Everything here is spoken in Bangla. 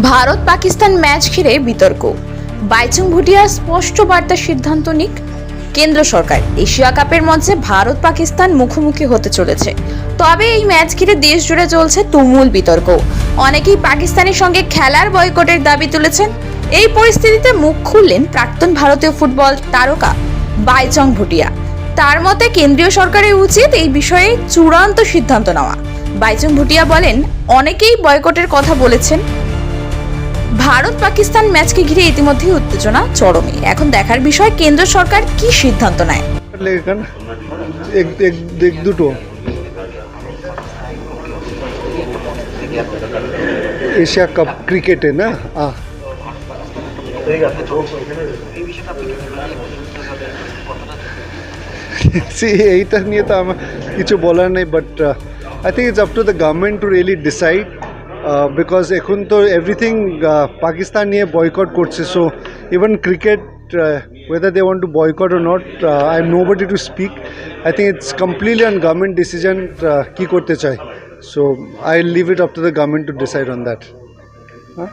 ভারত পাকিস্তান ম্যাচ ঘিরে বিতর্ক। বাইচুং ভুটিয়ার স্পষ্ট বার্তা সিদ্ধান্ত নিক কেন্দ্র সরকার। এশিয়া কাপের মঞ্চে ভারত পাকিস্তান মুখোমুখি হতে চলেছে। তবে এই ম্যাচ ঘিরে দেশ জুড়ে চলছে তুমুল বিতর্ক। অনেকেই পাকিস্তানের সঙ্গে খেলার বয়কটের দাবি তুলেছেন। এই পরিস্থিতিতে মুখ খুললেন প্রাক্তন ভারতীয় ফুটবল তারকা বাইচং ভুটিয়া। তার মতে কেন্দ্রীয় সরকারের উচিত এই বিষয়ে চূড়ান্ত সিদ্ধান্ত নেওয়া। বাইচুং ভুটিয়া বলেন, অনেকেই বয়কটের কথা বলেছেন ভারত পাকিস্তান ম্যাচকে ঘিরে ইতিমধ্যে উত্তেজনা চরমে। এখন দেখার বিষয়, কেন্দ্র সরকার কি সিদ্ধান্ত নেয়? দুটো। এশিয়া কাপ ক্রিকেটে, না? এইটা নিয়ে তো আমার কিছু বলার নেই but I think it's up to the government to really decide because এখন তো এভরিথিং পাকিস্তান নিয়ে বয়কট করছে so even cricket whether they want to boycott or not uh, i'm nobody to speak i think it's completely on government decision uh, কি করতে চায় so i'll leave it up to the government to decide on that huh?